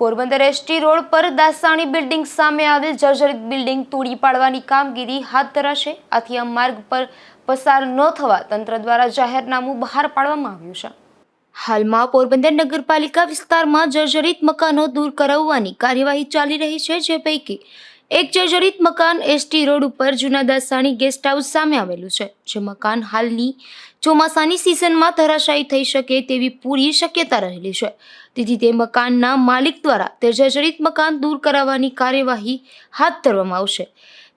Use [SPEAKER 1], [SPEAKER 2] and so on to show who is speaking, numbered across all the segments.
[SPEAKER 1] Porbandar ST road પર Dasani building સામે આવેલ જર્જરિત બિલ્ડિંગ તોડી પાડવાની કામગીરી હાથ ધરાશે. આથી આ માર્ગ પર પસાર ન થવા તંત્ર દ્વારા જાહેરનામું બહાર પાડવામાં આવ્યું છે. હાલમાં પોરબંદર નગરપાલિકા વિસ્તારમાં જર્જરિત મકાનો દૂર કરાવવાની કાર્યવાહી ચાલી રહી છે, જે પૈકી એક જર્જરિત મકાન એસટી રોડ ઉપર જૂના દાસાણી ગેસ્ટ હાઉસ સામે આવેલું છે. જે મકાન હાલની ચોમાસાની સિઝનમાં ધરાશાયી થઈ શકે તેવી પૂરી શક્યતા રહેલી છે. તેથી તે મકાનના માલિક દ્વારા તે જર્જરિત મકાન દૂર કરાવવાની કાર્યવાહી હાથ ધરવામાં આવશે.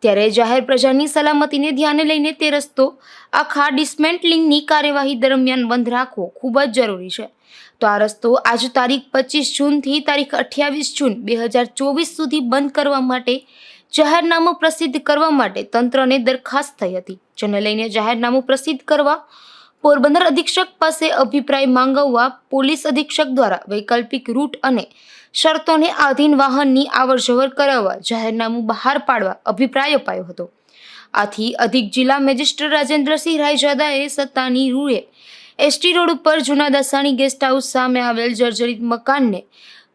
[SPEAKER 1] ત્યારે જાહેર પ્રજાની સલામતીને ધ્યાને લઈને તે રસ્તો, આખા ડિસમેન્ટલિંગની કાર્યવાહી દરમિયાન બંધ રાખવો ખૂબ જ જરૂરી છે. તો આ રસ્તો આજ તારીખ પચીસ જૂનથી તારીખ અઠ્યાવીસ જૂન બે હજાર ચોવીસ સુધી બંધ કરવા માટે, જાહેરનામું પ્રસિદ્ધ કરવા માટે તંત્રને દરખાસ્ત થઈ હતી. જેને લઈને જાહેરનામું પ્રસિદ્ધ કરવા પોરબંદર અધિક્ષક પાસે અભિપ્રાય માંગવવા પોલીસ અધિક્ષક દ્વારા વૈકલ્પિક રૂટ અને શરતોને આધીન વાહનની આવરજવર કરાવવા જાહેરનામું બહાર પાડવા અભિપ્રાય અપાયો હતો. આથી અધિક જિલ્લા મેજિસ્ટ્રેટ રાજેન્દ્રસિંહ રાયજાદાએ સત્તાની રૂએ એસટી રોડ ઉપર જૂના દસાણી ગેસ્ટ હાઉસ સામે આવેલ જર્જરિત મકાનને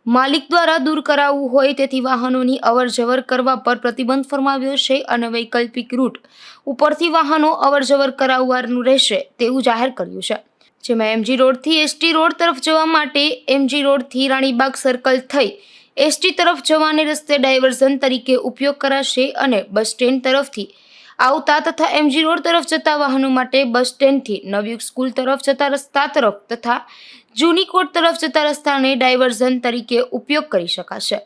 [SPEAKER 1] માલિક દ્વારા દૂર કરાવવું હોય તેથી વાહનોની અવરજવર કરવા પર પ્રતિબંધ ફરમાવ્યો છે અને વૈકલ્પિક રૂટ ઉપરથી વાહનો અવરજવર કરાવવાનું રહેશે તેવું જાહેર કર્યું છે. જેમાં એમજી રોડથી એસટી રોડ તરફ જવા માટે એમજી રોડથી રાણીબાગ સર્કલ થઈ એસટી તરફ જવાને રસ્તે ડાયવર્ઝન તરીકે ઉપયોગ કરાશે અને બસ સ્ટેન્ડ તરફથી આવતા તથા એમજી રોડ તરફ જતા વાહનો માટે બસ સ્ટેન્ડથી નવયુગ સ્કૂલ તરફ જતા રસ્તા તરફ તથા જૂની કોટ તરફ જતા રસ્તાને ડાયવર્ઝન તરીકે ઉપયોગ કરી શકાશે.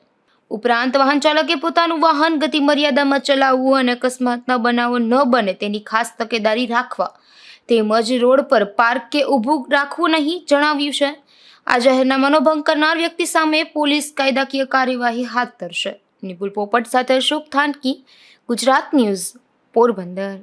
[SPEAKER 1] ઉપરાંત વાહન ચાલકે પોતાનું વાહન ગતિ મર્યાદામાં ચલાવવું અને અકસ્માતના બનાવો ન બને તેની ખાસ તકેદારી રાખવા તેમજ રોડ પર પાર્ક કે ઊભું રાખવું નહીં જણાવ્યું છે. આ જાહેરનામાનો ભંગ કરનાર વ્યક્તિ સામે પોલીસ કાયદાકીય કાર્યવાહી હાથ ધરશે. નિપુલ પોપટ સાથે અશોક થાનકી, ગુજરાત ન્યૂઝ. પોરબંદર